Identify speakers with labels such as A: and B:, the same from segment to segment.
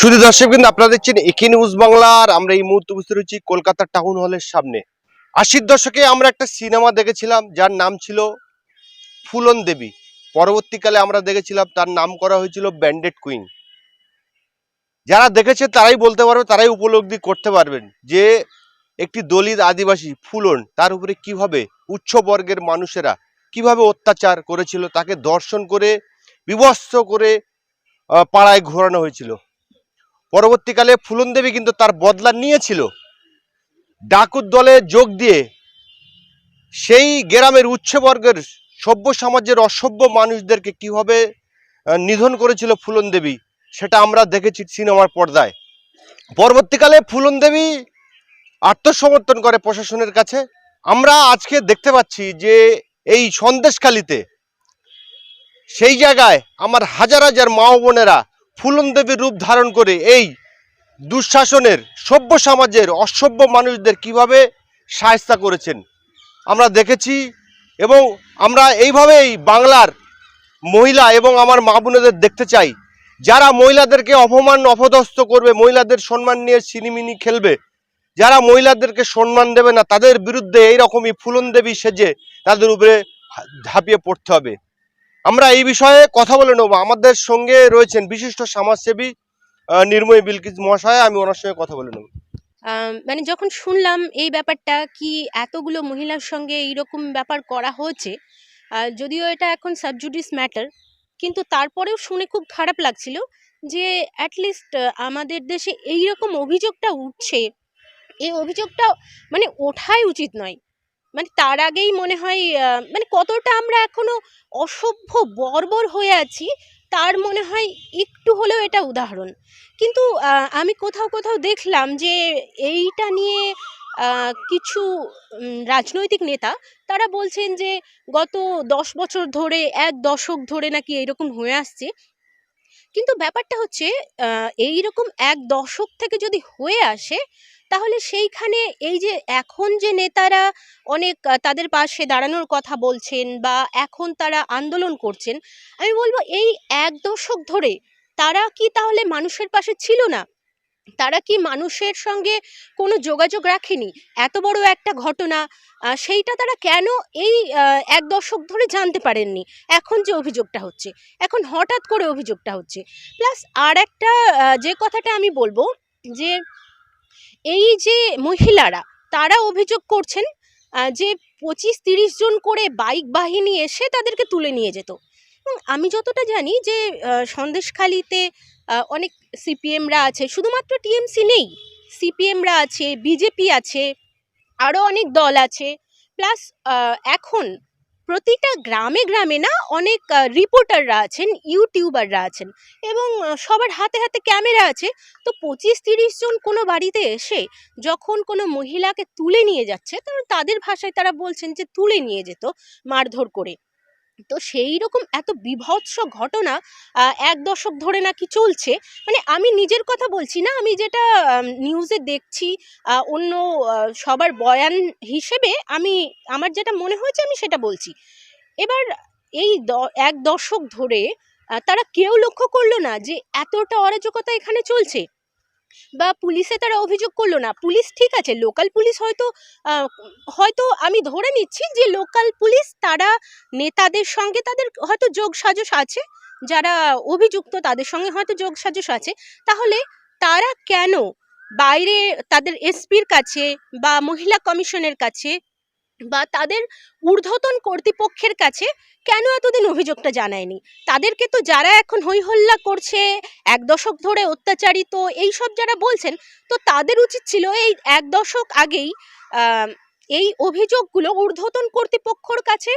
A: শুধু দর্শক কিন্তু আপনারা দেখছেন একে নিউজ বাংলার। আমরা এই মুহূর্তে উপস্থিত রয়েছি কলকাতা টাউন হলের সামনে। আশির দশকে আমরা একটা সিনেমা দেখেছিলাম, যার নাম ছিল ফুলন দেবী। পরবর্তীকালে আমরা দেখেছিলাম তার নাম করা হয়েছিল ব্যান্ডেড কুইন যারা দেখেছে তারাই বলতে পারবে, তারাই উপলব্ধি করতে পারবেন যে একটি দলিত আদিবাসী ফুলন, তার উপরে কীভাবে উচ্চ বর্গের মানুষেরা কীভাবে অত্যাচার করেছিল, তাকে দর্শন করে বিবস্ত্র করে পাড়ায় ঘোরানো হয়েছিল। পরবর্তীকালে ফুলন দেবী কিন্তু তার বদলা নিয়েছিল। ডাকুর দলে যোগ দিয়ে সেই গ্রামের উচ্চবর্গের সভ্য সমাজের অসভ্য মানুষদেরকে কীভাবে নিধন করেছিল ফুলন দেবী সেটা আমরা দেখেছি সিনেমার পর্দায়। পরবর্তীকালে ফুলন দেবী আত্মসমর্থন করে প্রশাসনের কাছে। আমরা আজকে দেখতে পাচ্ছি যে এই সন্দেশখালিতে সেই জায়গায় আমার হাজার হাজার মা বোনেরা ফুলন দেবীর রূপ ধারণ করে এই দুঃশাসনের সভ্য সমাজের অসভ্য মানুষদের কীভাবে সায়স্তা করেছেন আমরা দেখেছি এবং আমরা এইভাবেই বাংলার মহিলা এবং আমার মা বোনেদের দেখতে চাই। যারা মহিলাদেরকে অপমান, অপদস্থ করবে, মহিলাদের সম্মান নিয়ে সিনিমিনি খেলবে, যারা মহিলাদেরকে সম্মান দেবে না, তাদের বিরুদ্ধে এইরকমই ফুলন দেবী সেজে তাদের উপরে ঝাঁপিয়ে পড়তে হবে। আমরা এই বিষয়ে কথা বলে নেব। আমাদের সঙ্গে রয়েছেন বিশিষ্ট সমাজসেবী নির্ময় বিলকিস মহাশয়। আমি ওনার সঙ্গে কথা বলে নেব।
B: মানে যখন শুনলাম এই ব্যাপারটা, কি এতগুলো মহিলার সঙ্গে এইরকম ব্যাপার করা হয়েছে যদিও এটা এখন সাবজুডিস ম্যাটার কিন্তু তারপরেও শুনে খুব খারাপ লাগছিল যে অ্যাটলিস্ট আমাদের দেশে এই রকম অভিযোগটা উঠছে। এই অভিযোগটা মানে ওঠাই উচিত নয়। মানে তার আগেই মনে হয় মানে কতটা আমরা এখনও অসভ্য, বর্বর হয়ে আছি, তার মনে হয় একটু হলেও এটা উদাহরণ। কিন্তু আমি কোথাও কোথাও দেখলাম যে এইটা নিয়ে কিছু রাজনৈতিক নেতা, তারা বলছেন যে গত দশ বছর ধরে, এক দশক ধরে নাকি এইরকম হয়ে আসছে। কিন্তু ব্যাপারটা হচ্ছে এই রকম এক দশক থেকে যদি হয়ে আসে, তাহলে সেইখানে এই যে এখন যে নেতারা অনেক তাদের পাশে দাঁড়ানোর কথা বলছেন বা এখন তারা আন্দোলন করছেন, আমি বলব এই এক দশক ধরে তারা কি তাহলে মানুষের পাশে ছিল না? তারা কি মানুষের সঙ্গে কোনো যোগাযোগ রাখেনি? এত বড় একটা ঘটনা সেইটা তারা কেন এই এক দশক ধরে জানতে পারেননি? এখন যে অভিযোগটা হচ্ছে, এখন হঠাৎ করে অভিযোগটা হচ্ছে। প্লাস আর একটা যে কথাটা আমি বলব যে, এই যে মহিলারা, তারা অভিযোগ করছেন যে পঁচিশ তিরিশ জন করে বাইক বাহিনী এসে তাদেরকে তুলে নিয়ে যেত। এবং আমি যতটা জানি যে সন্দেশখালিতে অনেক সিপিএমরা আছে, শুধুমাত্র টিএমসি নেই, সিপিএমরা আছে, বিজেপি আছে আরও অনেক দল আছে, প্লাস এখন প্রতিটা গ্রামে গ্রামে না অনেক রিপোর্টাররা আছেন, ইউটিউবাররা আছেন, এবং সবার হাতে হাতে ক্যামেরা আছে, তো পঁচিশ তিরিশ জন কোনো বাড়িতে এসে যখন কোনো মহিলাকে তুলে নিয়ে যাচ্ছে, তো তাদের ভাষায় তারা বলছেন যে তুলে নিয়ে যেত, মারধর করে। তো সেই রকম এত বিভৎস ঘটনা এক দশক ধরে নাকি চলছে। মানে আমি নিজের কথা বলছি না, আমি যেটা নিউজে দেখছি অন্য সবার বয়ান হিসেবে আমি, আমার যেটা মনে হয়েছে আমি সেটা বলছি। এবার এই এক দশক ধরে তারা কেউ লক্ষ্য করল না যে এতটা অরাজকতা এখানে চলছে। বা পুলিশে তারা অভিযোগ করল না। পুলিশ ঠিক আছে লোকাল পুলিশ হয়তো হয়তো আমি ধরে নিচ্ছি যে লোকাল পুলিশ তারা নেতাদের সঙ্গে তাদের হয়তো যোগ সাজস আছে, যারা অভিযুক্ত তাদের সঙ্গে হয়তো যোগ সাজস আছে। তাহলে তারা কেন বাইরে তাদের এসপির কাছে বা মহিলা কমিশনের কাছে বা তাদের ঊর্ধ্বতন কর্তৃপক্ষের কাছে কেন এতদিন অভিযোগটা জানায়নি? তাদেরকে তো যারা এখন হইহল্লা করছে, এক দশক ধরে অত্যাচারিত এই সব যারা বলছেন, তো তাদের উচিত ছিল এই এক দশক আগেই এই অভিযোগগুলো ঊর্ধ্বতন কর্তৃপক্ষর কাছে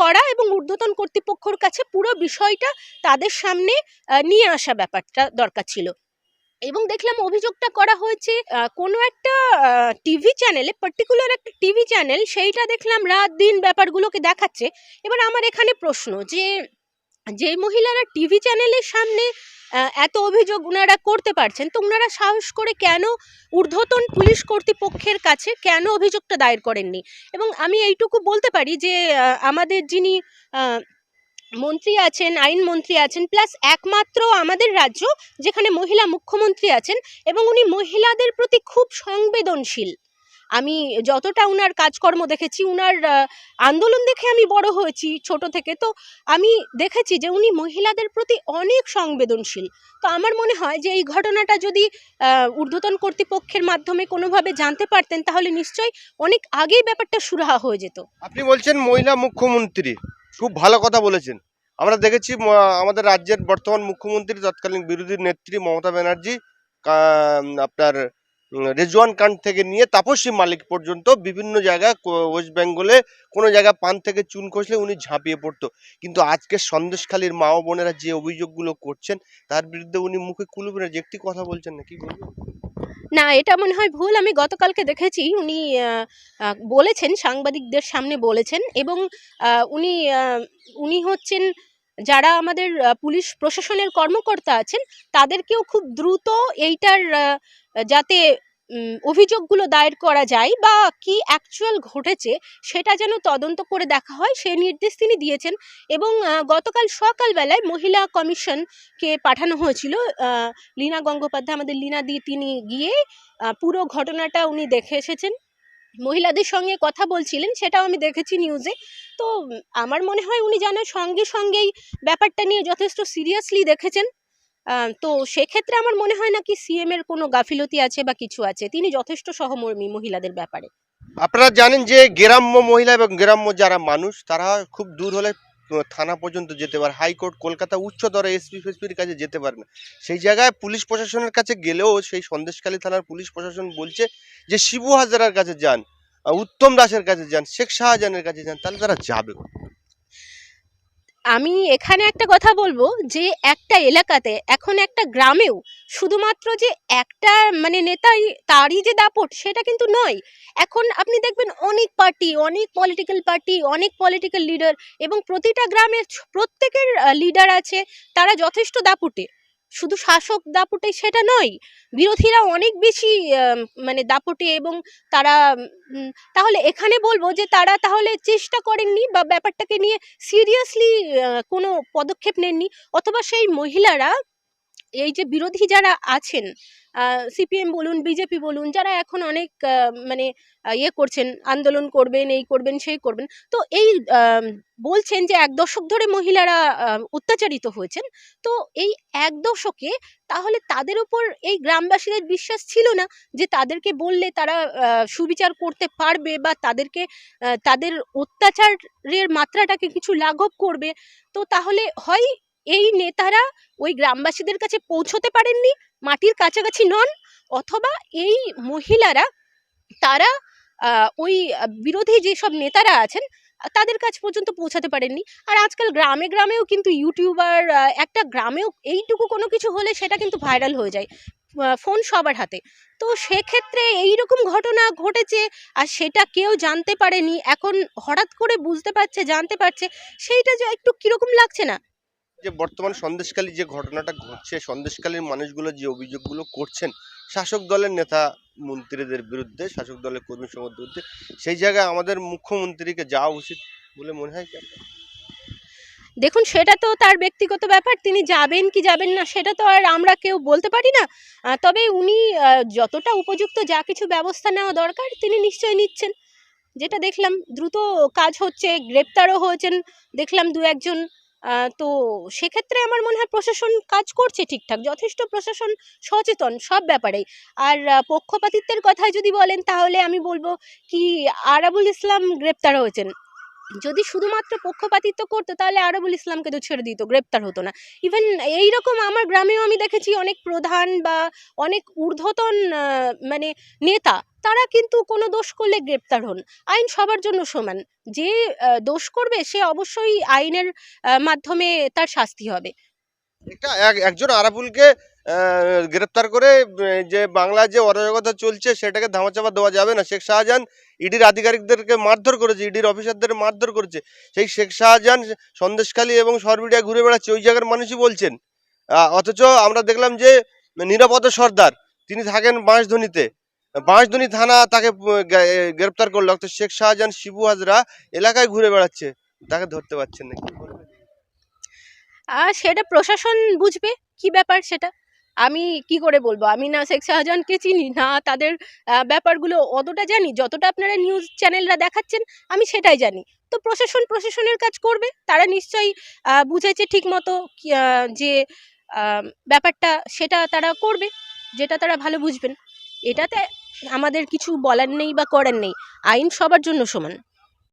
B: করা এবং ঊর্ধ্বতন কর্তৃপক্ষর কাছে পুরো বিষয়টা তাদের সামনে নিয়ে আসা ব্যাপারটা দরকার ছিল। এবং দেখলাম অভিযোগটা করা হয়েছে কোনো একটা টিভি চ্যানেলে পার্টিকুলার একটা টিভি চ্যানেল সেইটা দেখলাম রাত দিন ব্যাপারগুলোকে দেখাচ্ছে। এবার আমার এখানে প্রশ্ন যে যে মহিলারা টিভি চ্যানেলের সামনে এত অভিযোগ ওনারা করতে পারছেন, তো ওনারা সাহস করে কেন ঊর্ধ্বতন পুলিশ কর্তৃপক্ষের কাছে কেন অভিযোগটা দায়ের করেননি? এবং আমি এইটুকু বলতে পারি যে আমাদের যিনি মন্ত্রী আছেন, আইন মন্ত্রী আছেন প্লাস একমাত্র আমাদের রাজ্য যেখানে মহিলা মুখ্যমন্ত্রী আছেন এবং উনি মহিলাদের প্রতি খুব সংবেদনশীল। আমি যতটা উনার কাজকর্ম দেখেছি, উনার আন্দোলন দেখে আমি বড় হয়েছি ছোট থেকে, তো আমি দেখেছি যে উনি মহিলাদের প্রতি অনেক সংবেদনশীল। তো আমার মনে হয় যে এই ঘটনাটা যদি ঊর্ধ্বতন কর্তৃপক্ষের মাধ্যমে কোনোভাবে জানতে পারতেন, তাহলে নিশ্চয়ই অনেক আগেই ব্যাপারটা সুরাহা হয়ে যেত।
A: আপনি বলছেন মহিলা মুখ্যমন্ত্রী। খুব ভালো কথা বলেছেন। আমরা দেখেছি আমাদের রাজ্যের বর্তমান মুখ্যমন্ত্রী, তৎকালীন বিরোধী নেত্রী মমতা ব্যানার্জি আপনার রেজওয়ান কান্ড থেকে নিয়ে তাপসী মালিক পর্যন্ত বিভিন্ন জায়গা ওয়েস্ট বেঙ্গলে কোনো জায়গায় পান থেকে চুন খসলে উনি ঝাঁপিয়ে পড়তো। কিন্তু আজকে সন্দেশখালীর মা বোনেরা যে অভিযোগগুলো করছেন, তার বিরুদ্ধে উনি মুখে কুলুবেন যে একটি কথা বলছেন না কি বলবেন
B: না, এটা মনে হয় ভুল। আমি গতকালকে দেখেছি উনি বলেছেন, সাংবাদিকদের সামনে বলেছেন এবং উনি উনি হচ্ছেন যারা আমাদের পুলিশ প্রশাসনের কর্মকর্তা আছেন, তাদেরকেও খুব দ্রুত এইটার যাতে অভিযোগগুলো দায়ের করা যায় বা কি অ্যাকচুয়াল ঘটেছে সেটা যেন তদন্ত করে দেখা হয় সেই নির্দেশ তিনি দিয়েছেন। এবং গতকাল সকালবেলায় মহিলা কমিশনকে পাঠানো হয়েছিল লীনা গঙ্গোপাধ্যায়, আমাদের লীনা দি, তিনি গিয়ে পুরো ঘটনাটা উনি দেখে এসেছেন। মহিলাদের সঙ্গে কথা বলছিলেন, সেটাও আমি দেখেছি নিউজে তো আমার মনে হয় উনি যেন সঙ্গে সঙ্গেই ব্যাপারটা নিয়ে যথেষ্ট সিরিয়াসলি দেখেছেন। তো সেক্ষেত্রে আমার মনে হয় না কি সিএম এর কোনো গাফিলতি আছে বা কিছু আছে? তিনি যথেষ্ট সহমর্মী মহিলাদের ব্যাপারে।
A: আপনারা জানেন যে গ্রাম্য মহিলা এবং গ্রাম্য যারা মানুষ, তারা খুব দূর হলে থানা পর্যন্ত যেতে পারে, হাইকোর্ট, কলকাতা উচ্চতর এসপি ফেসপির কাছে যেতে পারে না সেই জায়গায় পুলিশ প্রশাসনের কাছে গেলেও সেই সন্দেশখালী থানার পুলিশ প্রশাসন বলছে যে শিবু হাজারার কাছে যান। উত্তম দাসের কাছে যান, শেখ শাহজাহানের কাছে যান, তাহলে তারা যাবে
B: আমি এখানে একটা কথা বলব যে একটা এলাকাতে, এখন একটা গ্রামেও শুধুমাত্র যে একটা মানে নেতাই তারই যে দাপট, সেটা কিন্তু নয়। এখন আপনি দেখবেন অনেক পার্টি, অনেক পলিটিক্যাল পার্টি অনেক পলিটিক্যাল লিডার এবং প্রতিটা গ্রামের প্রত্যেকের লিডার আছে, তারা যথেষ্ট দাপুটে। শুধু শাসক দাপটে সেটা নয়, বিরোধীরা অনেক বেশি মানে দাপটে এবং তারা তাহলে এখানে বলব যে তারা তাহলে চেষ্টা করেননি বা ব্যাপারটাকে নিয়ে সিরিয়াসলি কোনো পদক্ষেপ নেননি অথবা সেই মহিলারা এই যে বিরোধী যারা আছেন সিপিএম বলুন, বিজেপি বলুন, যারা এখন অনেক মানে ইয়ে করছেন, আন্দোলন করবেন, এই করবেন, সেই করবেন, তো এই বলছেন যে এক দশক ধরে মহিলারা অত্যাচারিত হয়েছেন, তো এই এক দশকে তাহলে তাদের উপর এই গ্রামবাসীদের বিশ্বাস ছিল না যে তাদেরকে বললে তারা সুবিচার করতে পারবে বা তাদেরকে তাদের অত্যাচারের মাত্রাটাকে কিছু লাঘব করবে, তো তাহলে হয় এই নেতারা ওই গ্রামবাসীদের কাছে পৌঁছতে পারেননি, মাটির কাছাকাছি নন, অথবা এই মহিলারা, তারা ওই বিরোধী যেসব নেতারা আছেন, তাদের কাছ পর্যন্ত পৌঁছাতে পারেননি। আর আজকাল গ্রামে গ্রামেও কিন্তু ইউটিউবার একটা গ্রামেও এইটুকু কোনো কিছু হলে সেটা কিন্তু ভাইরাল হয়ে যায় ফোন সবার হাতে। তো সেক্ষেত্রে এই রকম ঘটনা ঘটেছে, আর সেটা কেউ জানতে পারেনি, এখন হঠাৎ করে বুঝতে পারছে, জানতে পারছে, সেইটা যে একটু কীরকম লাগছে না?
A: যে বর্তমান সন্দেশকালী যে ঘটনাটা ঘটছে, সন্দেশখালীর মানুষগুলো যে অভিযোগগুলো করছেন, শাসক দলের নেতা মন্ত্রীদের বিরুদ্ধে, শাসক দলের কর্মী সমাজের বিরুদ্ধে, সেই জায়গায় আমাদের মুখ্যমন্ত্রীকে যাওয়া উচিত বলে মনে হয়
B: দেখুন, সেটা তো তার ব্যক্তিগত ব্যাপার, তিনি যাবেন কি যাবেন না, সেটা তো আর আমরা কেউ বলতে পারি না। তবে উনি যতটা উপযুক্ত যা কিছু ব্যবস্থা নেওয়া দরকার, তিনি নিশ্চয় নিচ্ছেন। যেটা দেখলাম, দ্রুত কাজ হচ্ছে, গ্রেপ্তারও হয়েছেন, দেখলাম দু একজন তো সেক্ষেত্রে আমার মনে হয় প্রশাসন কাজ করছে ঠিকঠাক, যথেষ্ট প্রশাসন সচেতন সব ব্যাপারেই। আর পক্ষপাতিত্বের কথায় যদি বলেন তাহলে আমি বলব কি আরাবুল ইসলাম গ্রেপ্তার হয়েছেন। যদি শুধুমাত্র পক্ষপাতিত্ব করতো তাহলে আরবুল ইসলামকে তো ছেড়ে দিত, গ্রেপ্তার হতো না। ইভেন এইরকম আমার গ্রামেও আমি দেখেছি অনেক প্রধান বা অনেক ঊর্ধ্বতন মানে নেতা তারা কিন্তু কোনো দোষ করলে গ্রেপ্তার হন। আইন সবার জন্য সমান। যে দোষ করবে সে অবশ্যই আইনের মাধ্যমে তার শাস্তি হবে।
A: এক- একজন আরাফুলকে গ্রেপ্তার করে যে বাংলায় যে অরাজকতা চলছে সেটাকে ধামাচাপা দেওয়া যাবে না। শেখ শাহজাহান ইডির আধিকারিকদেরকে মারধর করেছে, ইডির অফিসারদের মারধর করেছে। সেই শেখ শাহজাহান সন্দেশখালী এবং সরবিডিয়া ঘুরে বেড়াচ্ছে, ওই জায়গার মানুষই বলছেন। অথচ আমরা দেখলাম যে, নিরাপদ সর্দার, তিনি থাকেন বাঁশধনিতে। বাঁশধনি থানা তাকে গ্রেপ্তার করল। অথচ শেখ শাহজাহান, শিবু হাজরা এলাকায় ঘুরে বেড়াচ্ছে। তাকে ধরতে পারছেন না, কি
B: সেটা প্রশাসন বুঝবে। কি ব্যাপার সেটা? আমি কি করে বলব? আমি না শেখ শাহজাহানকে চিনি, না তাদের ব্যাপারগুলো অতটা জানি। যতটা আপনারা নিউজ চ্যানেলরা দেখাচ্ছেন, আমি সেটাই জানি। তো প্রশাসন প্রশাসনের কাজ করবে। তারা নিশ্চয়ই বুঝেছে ঠিক মতো যে ব্যাপারটা সেটা তারা করবে, যেটা তারা ভালো বুঝবেন। এটাতে আমাদের কিছু বলার নেই বা করার নেই। আইন সবার জন্য সমান।